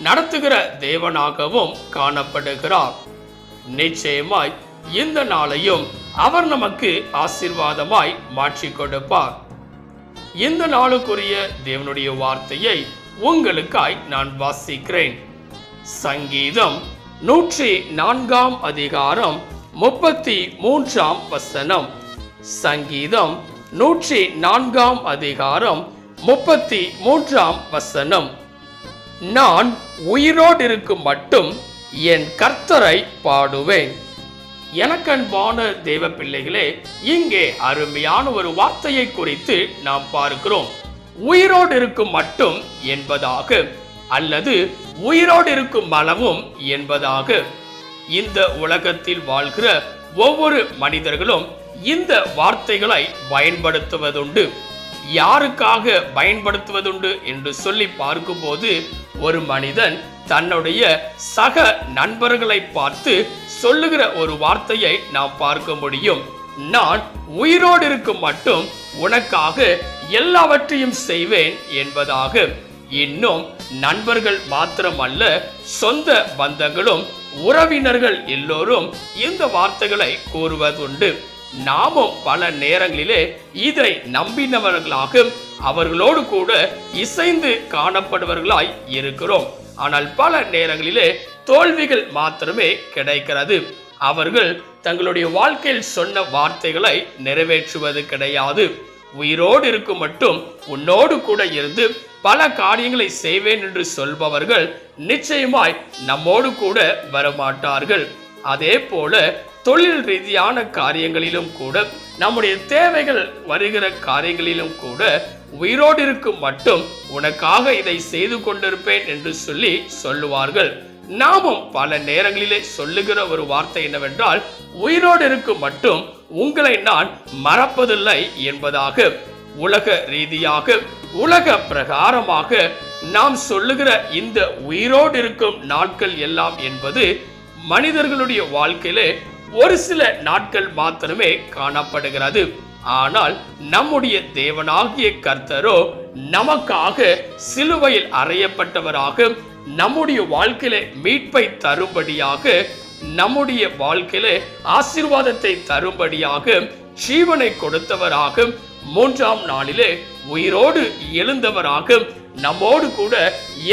நடத்துகிற தேவனாகவும் காணப்படுகிறார். நிச்சயமாய் இந்த நாளையும் அவர் நமக்கு ஆசீர்வாதமாய் மாற்றிக் கொடுப்பார். இந்த நாளுக்குரிய தேவனுடைய வார்த்தையை உங்களுக்காய் நான் வாசிக்கிறேன். சங்கீதம் நூற்றி நான்காம் அதிகாரம் முப்பத்தி மூன்றாம் வசனம். சங்கீதம் நூற்றி நான்காம் அதிகாரம் முப்பத்தி மூன்றாம் வசனம். நான் உயிரோடு இருக்கும் மட்டும் என் கர்த்தரை பாடுவேன். எனக்கன்பான தேவ பிள்ளைகளே இங்கே அருமையான ஒரு வார்த்தையை குறித்து நாம் பார்க்கிறோம். உயிரோடு இருக்கும் மட்டும் என்பதாக அல்லது உயிரோடு இருக்கும் அளவும் என்பதாக. இந்த உலகத்தில் வாழ்கிற ஒவ்வொரு மனிதர்களும் இந்த வார்த்தைகளை பயன்படுத்துவதுண்டு. யாருக்காக பயன்படுத்துவதுண்டு என்று சொல்லி பார்க்கும்போது ஒரு மனிதன் தன்னுடைய சக நண்பர்களை பார்த்து சொல்லுகிற ஒரு வார்த்தையை நாம் பார்க்க முடியும். நான் உயிரோடு இருக்கும் மட்டும் உனக்காக எல்லாவற்றையும் செய்வேன் என்பதாக. இன்னும் நண்பர்கள் மாத்திரமல்ல சொந்த பந்தங்களும் உறவினர்கள் எல்லோரும் இந்த வார்த்தைகளை கூறுவதுண்டு. நாமும் பல நேரங்களிலே இதை நம்பினவர்களாக அவர்களோடு கூட இசைந்து காணப்படுவர்களாய் இருக்கிறோம். ஆனால் பல நேரங்களிலே தோல்விகள் மாத்திரமே கிடைக்கிறது. அவர்கள் தங்களுடைய வாழ்க்கையில் சொன்ன வார்த்தைகளை நிறைவேற்றுவது கிடையாது. உயிரோடு இருக்கும் மட்டும் உன்னோடு கூட இருந்து பல காரியங்களை செய்வேன் என்று சொல்பவர்கள் நிச்சயமாய் நம்மோடு கூட வரமாட்டார்கள். அதே போல தொழில் ரீதியான காரியங்களிலும் கூட நம்முடைய தேவைகள் வருகிற காரியங்களிலும் கூட உயிரோடு இருக்கும் மட்டும் உனக்காக இதை செய்து கொண்டிருப்பேன் என்று சொல்லி சொல்லுவார்கள். நாமும் பல நேரங்களிலே சொல்லுகிற ஒரு வார்த்தை என்னவென்றால் உயிரோடு இருக்கும் மட்டும் உங்களை நான் மறப்பதில்லை என்பதாக உலக ரீதியாக உலக பிரகாரமாக நாம் சொல்லுகிற இந்த உயிரோடு இருக்கும் நாட்கள் எல்லாம் என்பது மனிதர்களுடைய வாழ்க்கையிலே ஒரு சில நாட்கள் மாத்திரமே காணப்படுகிறது. ஆனால் நம்முடைய தேவனாகிய கர்த்தரோ நமக்காக சிலுவையில் அறையப்பட்டவராக நம்முடைய வாழ்க்கையில மீட்பை தரும்படியாக நம்முடைய வாழ்க்கையில ஆசீர்வாதத்தை தரும்படியாக ஜீவனை கொடுத்தவராக மூன்றாம் நாளிலே உயிரோடு எழுந்தவராக நம்மோடு கூட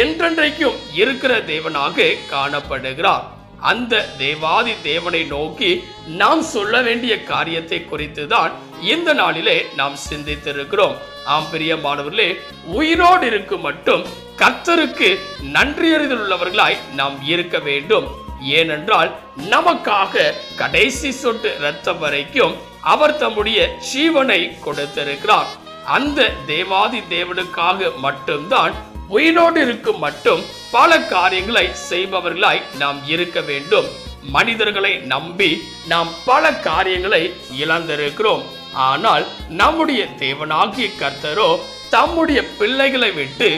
என்றென்றைக்கும் இருக்கிற தேவனாக காணப்படுகிறார். அந்த தேவாதி தேவனை நோக்கி நாம் சொல்ல வேண்டிய காரியத்தை குறித்து தான் இந்த நாளிலே நாம் சிந்தித்திருக்கிறோம். ஆம் பிரியமானவர்களே உயிரோடு இருக்கும் மட்டும் கர்த்தருக்கு நன்றியறிதல் உள்ளவர்களாய் நாம் இருக்க வேண்டும். ஏனென்றால் நமக்காக கடைசி சொட்டு ரத்தம் வரைக்கும் அவர் தம்முடைய ஜீவனை கொடுத்திருக்கிறார். அந்த தேவாதி தேவனுக்காக மட்டும்தான் உயிரோடு இருக்கும் மட்டும் பல காரியங்களை செய்பவர்களாய் நாம் இருக்க வேண்டும். மனிதர்களை நம்பி நாம் பல காரியங்களை இழந்திருக்கிறோம். ஆனால் நம்முடைய தேவனாகிய கர்த்தரோ தம்முடைய பிள்ளைகளை விட்டு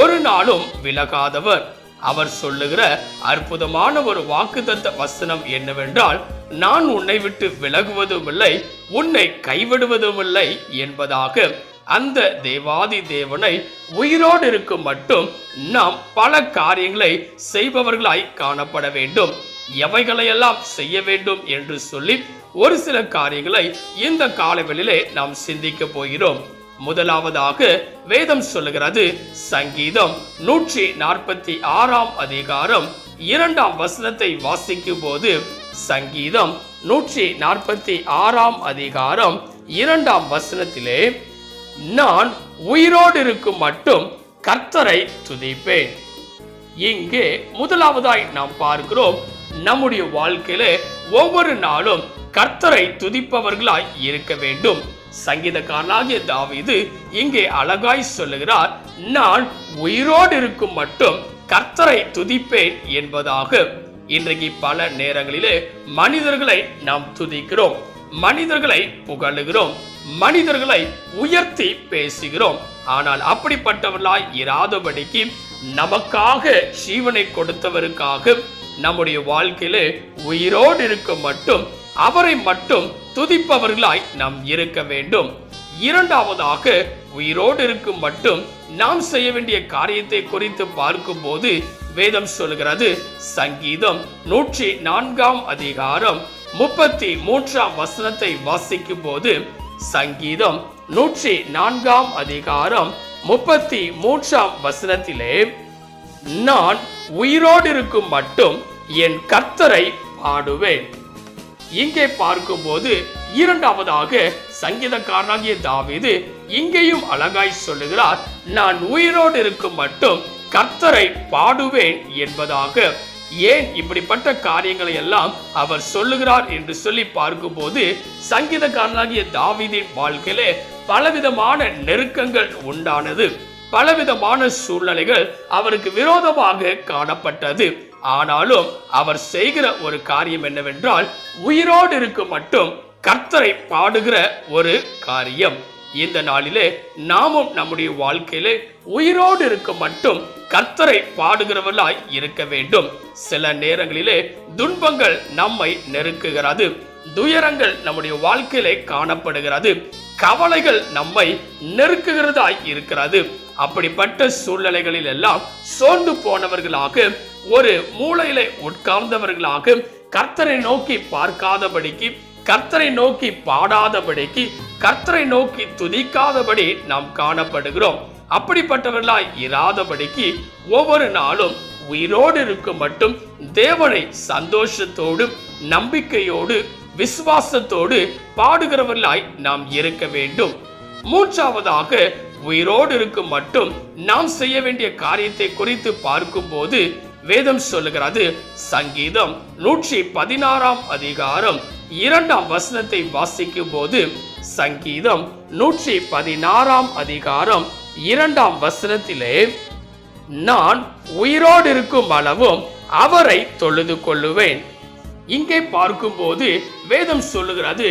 ஒரு நாளும் விலகாதவர். அவர் சொல்லுகிற அற்புதமான ஒரு வாக்குத்தத்த வசனம் என்னவென்றால் நான் உன்னை விட்டு விலகுவதும் இல்லை உன்னை கைவிடுவதும் இல்லை என்பதாக அந்த தேவாதி தேவனை உயிரோடு இருக்கும் மட்டும் நாம் பல காரியங்களை செய்பவர்களாய் காணப்பட வேண்டும். எவைகளையெல்லாம் செய்ய வேண்டும் என்று சொல்லி ஒரு சில காரியங்களை இந்த காலவெளியிலே நாம் சிந்திக்க போகிறோம். முதலாவதாக வேதம் சொல்லுகிறது சங்கீதம் நூற்றி நாற்பத்தி ஆறாம் அதிகாரம் இரண்டாம் வசனத்தை வாசிக்கும் போது சங்கீதம் நூற்றி நாற்பத்தி ஆறாம் அதிகாரம் இரண்டாம் வசனத்திலே நான் உயிரோடு இருக்கும் மட்டும் கர்த்தரை துதிப்பேன். இங்கே முதலாவதாய் நாம் பார்க்கிறோம் நம்முடைய வாழ்க்கையில ஒவ்வொரு நாளும் கர்த்தரை துதிப்பவர்களாய் இருக்க வேண்டும். சங்கீதக்காரனாகிய தாவிது இங்கே அழகாய் சொல்லுகிறார் நான் உயிரோடு இருக்கும் மட்டும் கர்த்தரை துதிப்பேன் என்பதாக. இன்றைக்கு பல நேரங்களிலே மனிதர்களை நாம் துதிக்கிறோம் மனிதர்களை புகழுகிறோம். மனிதர்களை உயர்த்தி பேசுகிறோம். ஆனால் அப்படிப்பட்டவர்களாய் இராதபடிக்கு நமக்காக ஜீவனை கொடுத்தவருக்காக நம்முடைய வாழ்க்கையிலே உயிரோடு இருக்க மட்டும் அவரை மட்டும் துதிப்பவர்களாய் நாம் இருக்க வேண்டும். இரண்டாவதாக உயிரோடு இருக்கும் மட்டும் நாம் செய்ய வேண்டிய காரியத்தை குறித்து பார்க்கும்போது வேதம் சொல்கிறது சங்கீதம் நூற்றி நான்காம் அதிகாரம் முப்பத்தி மூன்றாம் வசனத்தை வாசிக்கும் போது சங்கீதம் நூற்றி நான்காம் அதிகாரம் முப்பத்தி மூன்றாம் வசனத்திலே நான் உயிரோடு இருக்கும் மட்டும் என் கர்த்தரை பாடுவேன். இங்கே பார்க்கும்போது இரண்டாவதாக சங்கீதக்காரனாகிய தாவிது இங்கேயும் அழகாய் சொல்லுகிறார் நான் உயிரோடு இருக்கும் மட்டும் கர்த்தரை பாடுவேன் என்பதாக ஏன் இப்படிப்பட்ட காரியங்களை எல்லாம் அவர் சொல்லுகிறார் என்று சொல்லி பார்க்கும்போது சங்கீதக்காரனாகிய தாவிதின் வாழ்க்கையிலே பலவிதமான நெருக்கங்கள் உண்டானது. பலவிதமான சூழ்நிலைகள் அவருக்கு விரோதமாக காணப்பட்டது. ஆனாலும் அவர் செய்கிற ஒரு காரியம் என்னவென்றால் உயிரோடு இருக்கு மட்டும் கர்த்தரை பாடுகிற ஒரு காரியம். இந்த நாளிலே நாமும் நம்முடைய வாழ்க்கையிலே உயிரோடு இருக்க மட்டும் கர்த்தரை பாடுகிறவர்களாய் இருக்க வேண்டும். சில நேரங்களிலே துன்பங்கள் நம்மை நெருக்குகிறது. துயரங்கள் நம்முடைய வாழ்க்கையிலே காணப்படுகிறது. கவலைகள் நம்மை நெருக்குகிறதாய் இருக்கிறது. அப்படிப்பட்ட சூழ்நிலைகளில் எல்லாம் சோர்ந்து போனவர்களாக ஒரு மூளையிலே உட்கார்ந்தவர்களாக கர்த்தரை நோக்கி பார்க்காதபடிக்கு கர்த்தரை நோக்கி பாடாதபடிக்கு கர்த்தரை நோக்கி துதிக்காதபடி நாம் காணப்படுகிறோம். அப்படிப்பட்டவர்களாய் இராதபடிக்கு ஒவ்வொரு நாளும் உயிரோடு இருக்கும் மட்டும் தேவனை சந்தோஷத்தோடு நம்பிக்கையோடு விசுவாசத்தோடு பாடுகிறவர்களாய் நாம் இருக்க வேண்டும். மூன்றாவதாக உயிரோடு இருக்கும் மட்டும் நாம் செய்ய வேண்டிய காரியத்தை குறித்து பார்க்கும்போது வேதம் சொல்லுகிறது சங்கீதம் நூற்றி பதினாறாம் அதிகாரம் இரண்டாம் வசனத்தை வாசிக்கும் போது சங்கீதம் நூற்றி பதினாறாம் அதிகாரம் இரண்டாம் வசனத்திலே நான் உயிரோடு இருக்கும் அளவும் அவரை தொழுது கொள்ளுவேன். இங்கே பார்க்கும்போது வேதம் சொல்லுகிறது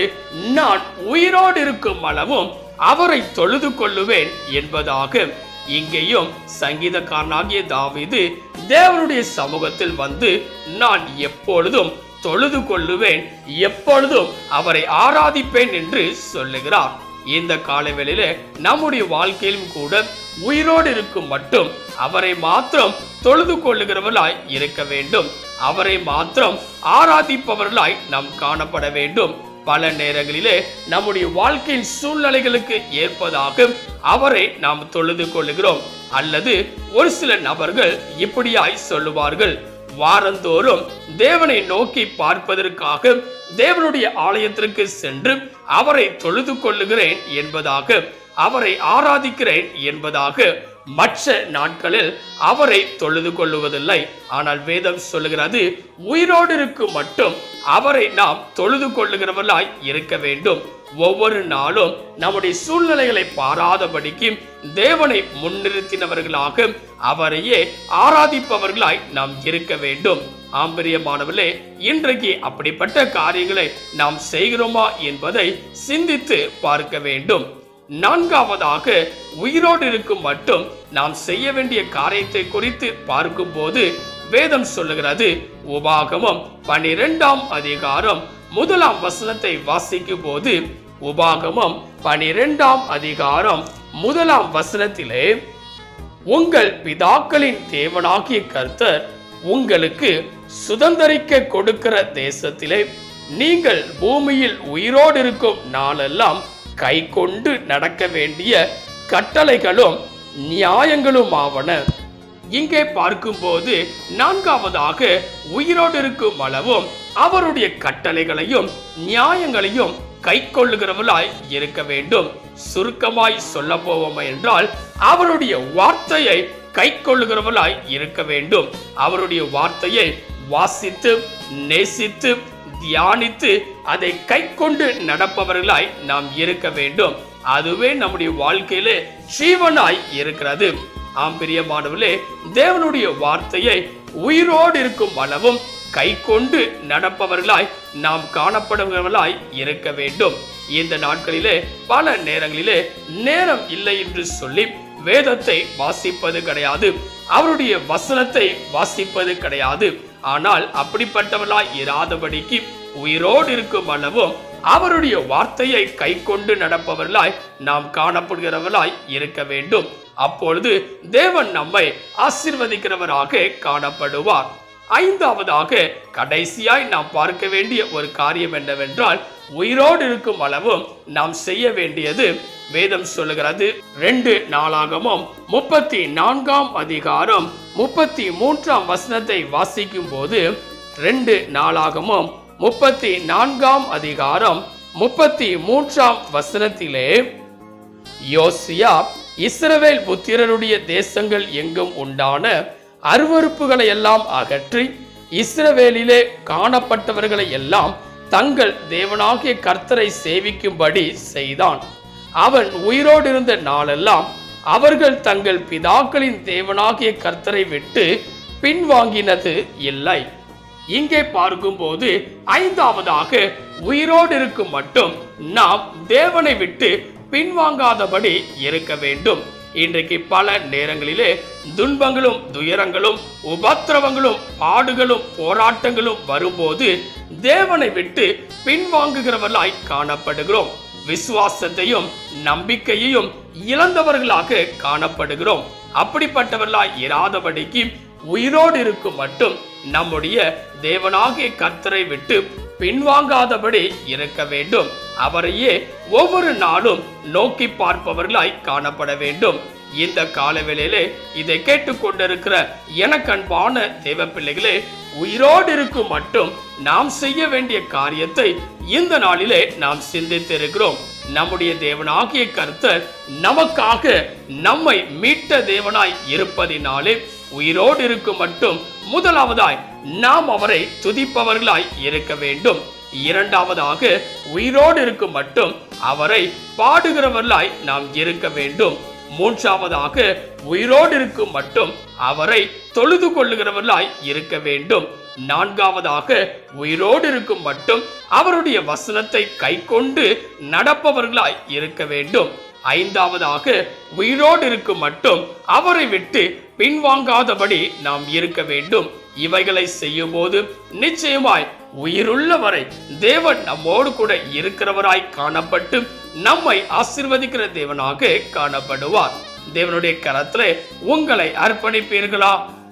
நான் உயிரோடு இருக்கும் அளவும் அவரை தொழுது கொள்ளுவேன் என்பதாக. இங்கேயும் சங்கீதக்காரனாகிய தாவிது தேவனுடைய சமூகத்தில் வந்து நான் எப்பொழுதும் தொழுது கொள்ளுவேன். எப்பொழுதும் அவரை ஆராதிப்பேன் என்று சொல்லுகிறார். இந்த காலவேளையில நம்முடைய வாழ்க்கையிலும் கூட உயிரோடு இருக்கும் மட்டும் அவரை மாத்திரம் தொழுது கொள்ளுகிறவர்களாய் இருக்க வேண்டும். அவரை மாத்திரம் ஆராதிப்பவர்களாய் நாம் காணப்பட வேண்டும். பல நேரங்களிலே நம்முடைய வாழ்க்கையின் சூழ்நிலைகளுக்கு ஏற்பதாக அவரை நாம் தொழுது கொள்ளுகிறோம். அல்லது ஒரு சில நபர்கள் இப்படியாய் சொல்லுவார்கள். வாரந்தோறும் தேவனை நோக்கி பார்ப்பதற்காக தேவனுடைய ஆலயத்திற்கு சென்று அவரை தொழுது கொள்ளுகிறேன் என்பதாக அவரை ஆராதிக்கிறேன் என்பதாக மற்ற நாட்களில் அவரை தொழுது கொள்ளுவதில்லை. ஆனால் வேதம் சொல்லுகிறது உயிரோடு இருக்கும் மட்டும் அவரை நாம் தொழுது கொள்ளுகிறவர்களாய் இருக்க வேண்டும். ஒவ்வொரு நாளும் நம்முடைய சூழ்நிலைகளை பாராதபடிக்கு தேவனை முன்னிறுத்தினவர்களாக அவரையே ஆராதிப்பவர்களாய் நாம் இருக்க வேண்டும். ஆம்பரியமானவர்களே இன்றைக்கு அப்படிப்பட்ட காரியங்களை நாம் செய்கிறோமா என்பதை சிந்தித்து பார்க்க வேண்டும். நான்காவதாக உயிரோடு இருக்கும் மட்டும் நாம் செய்ய வேண்டிய காரியத்தை குறித்து பார்க்கும்போது வேதம் சொல்லுகிறது. உபாகமம் பனிரெண்டாம் அதிகாரம் முதலாம் வசனத்தை வாசிக்கும் போது உபாகமம் பனிரெண்டாம் அதிகாரம் முதலாம் வசனத்திலே உங்கள் பிதாக்களின் தேவனாகிய கர்த்தர் உங்களுக்கு சுதந்தரிக்க கொடுக்கிற தேசத்திலே நீங்கள் பூமியில் உயிரோடு இருக்கும் நாளெல்லாம் கை கொண்டு நடக்க வேண்டிய கட்டளைகளும் நியாயங்களுமாவன. இங்கே பார்க்கும்போது நான்காவதாக உயிரோடு இருக்கும் அளவும் அவருடைய கட்டளைகளையும் நியாயங்களையும் கை கொள்ளுகிறவர்களாய் இருக்க வேண்டும். சுருக்கமாய் சொல்ல போவோம் என்றால் அவருடைய வார்த்தையை கை கொள்ளுகிறவர்களாய் இருக்க வேண்டும். அவருடைய வார்த்தையை வாசித்து நேசித்து தியானித்து அதை கை கொண்டு நடப்பவர்களாய் நாம் இருக்க வேண்டும். அதுவே நம்முடைய வாழ்க்கையிலே ஜீவனாய் இருக்கிறது. ஆம் பிரியமானவர்களே தேவனுடைய வார்த்தையை உயிரோடு இருக்கும் அளவும் கை கொண்டு நடப்பவர்களாய் நாம் காணப்படுபவர்களாய் இருக்க வேண்டும். இந்த நாட்களிலே பல நேரங்களிலே நேரம் இல்லை என்று சொல்லி வேதத்தை வாசிப்பது கிடையாது. அவருடைய வசனத்தை வாசிப்பது கிடையாது. ஆனால் அப்படிப்பட்டவர்களாய் இராதபடிக்கு உயிரோடு இருக்கும் அளவும் அவருடைய வார்த்தையை கை கொண்டு நடப்பவர்களாய் நாம் காணப்படுகிறவர்களாய் இருக்க வேண்டும். அப்பொழுது தேவன் நம்மை ஆசிர்வதிக்கிறவராக காணப்படுவார். ஐந்தாவதாக கடைசியாய் நாம் பார்க்க வேண்டிய ஒரு காரியம் என்னவென்றால் உயிரோடு இருக்கும் அளவும் நாம் செய்ய வேண்டியது வேதம் சொல்லுகிறது. ரெண்டு நாளாகமும் முப்பத்தி நான்காம் அதிகாரம் முப்பத்தி மூன்றாம் வசனத்தை வாசிக்கும் போது ரெண்டு நாளாகமும் முப்பத்தி நான்காம் அதிகாரம் முப்பத்தி மூன்றாம் வசனத்திலே யோசியா இஸ்ரவேல் புத்திரருடைய தேசங்கள் எங்கும் உண்டான அருவறுப்புகளை எல்லாம் அகற்றி இஸ்ரவேலிலே காணப்பட்டவர்களை எல்லாம் தங்கள் தேவனாகிய கர்த்தரை சேவிக்கும்படி செய்தான். அவன் உயிரோடு இருந்த நாளெல்லாம் அவர்கள் தங்கள் பிதாக்களின் தேவனாகிய கர்த்தரை விட்டு பின்வாங்கினது இல்லை. இங்கே பார்க்கும்போது ஐந்தாவதாக உயிரோடு இருக்கும் மட்டும் நாம் தேவனை விட்டு பின்வாங்காதபடி இருக்க வேண்டும். இன்றைக்கு பல நேரங்களிலே துன்பங்களும் துயரங்களும் உபத்திரவங்களும் பாடுகளும் போராட்டங்களும் வரும்போது தேவனை விட்டு பின்வாங்குகிறவர்களாய் காணப்படுகிறோம். விசுவாசத்தையும் நம்பிக்கையையும் இழந்தவர்களாக காணப்படுகிறோம். அப்படிப்பட்டவர்களாய் இராதபடிக்கு உயிரோடு இருக்கும் மட்டும் நம்முடைய தேவனாகிய கர்த்தரை விட்டு பின்வாங்காதபடி இருக்க வேண்டும். அவரையே ஒவ்வொரு நாளும் நோக்கி பார்ப்பவர்களாய் காணப்பட வேண்டும். இந்த காலவேளையிலே இதை கேட்டுக்கொண்டிருக்கிற எனக்கன்பான தேவ பிள்ளைகளே உயிரோடு இருக்கும் மட்டும் நாம் செய்ய வேண்டிய காரியத்தை இந்த நாளிலே நாம் சிந்தித்திருக்கிறோம். நம்முடைய தேவனாகிய கருத்தர் நமக்காக நம்மை மீட்ட தேவனாய் இருப்பதினாலே உயிரோடு இருக்கும் மட்டும் முதலாவதாய் நாம் அவரை துதிப்பவர்களாய் இருக்க வேண்டும். இரண்டாவதாக உயிரோடு இருக்கும் மட்டும் அவரை பாடுகிறவர்களாய் நாம் இருக்க வேண்டும். மூன்றாவதாக உயிரோடு இருக்கும் மட்டும் அவரை தொழுது கொள்ளுகிறவர்களாய் இருக்க வேண்டும். நான்காவதாக உயிரோடு இருக்கும் மட்டும் அவருடைய வசனத்தை கை கொண்டு நடப்பவர்களாய் இருக்க வேண்டும். ஐந்தாவதாக உயிரோடு இருக்கும் மட்டும் அவரை விட்டு பின்வாங்காதபடி நாம் இருக்க வேண்டும். இவைகளை செய்யும் போது நிச்சயமாய் உயிருள்ள வரை தேவன் நம்மோடு கூட இருக்கிறவராய் காணப்பட்டு நம்மை ஆசிர்வதிக்கிற தேவனாக காணப்படுவார். தேவனுடைய கரத்திலே உங்களை அர்ப்பணிப்பீர்களா?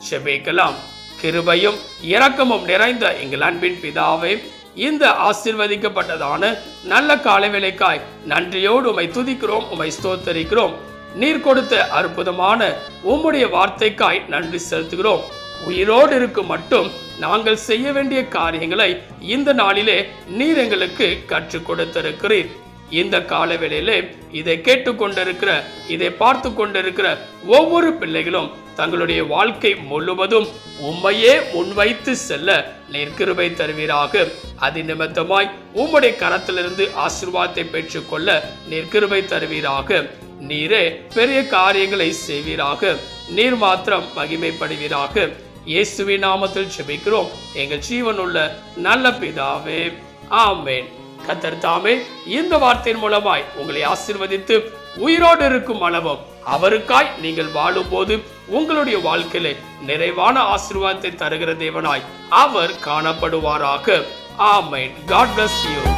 செபிக்கலாம். கிருபையும் இரக்கமும் நிறைந்த எங்கள் அன்பின் பிதாவே இந்த ஆசிர்வதிக்கப்பட்டதான நல்ல காலை வேலைக்காய் நன்றியோடு உமை துதிக்கிறோம் உமை ஸ்தோத்தரிக்கிறோம். நீர் கொடுத்த அற்புதமான உம்முடைய வார்த்தைக்காய் நன்றி செலுத்துகிறோம். உயிரோடு இருக்கும் மட்டும் நாங்கள் செய்ய வேண்டிய காரியங்களை இந்த நாளிலே நீர் எங்களுக்கு கற்றுக் கொடுத்திருக்கிறீர். இந்த காலவேளையிலே இதை கேட்டுக்கொண்டிருக்கிற இதை பார்த்து கொண்டிருக்கிற ஒவ்வொரு பிள்ளைகளும் தங்களுடைய வாழ்க்கை முழுவதும் உண்மையே முன்வைத்து செல்ல நெற்கிருபை தருவீராக. அது நிமித்தமாய் உம்முடைய கரத்திலிருந்து ஆசிர்வாதத்தை பெற்றுக்கொள்ள நெற்கிருபை தருவீராக. நீரே பெரிய காரியங்களை செய்வீராக. நீர் மாத்திரம் மகிமைப்படுவீராக. இயேசுவின் நாமத்தில் செபிக்கிறோம் எங்கள் ஜீவனுள்ள நல்ல பிதாவே ஆமேன். கத்தர் தாமே இந்த வார்த்தையின் மூலமாய் உங்களை ஆசிர்வதித்து உயிரோடு இருக்கும் அளவும் அவருக்காய் நீங்கள் வாழும்போது உங்களுடைய வாழ்க்கையில நிறைவான ஆசீர்வாதத்தை தருகிற தேவனாய் அவர் காணப்படுவாராக. ஆமேன். God bless you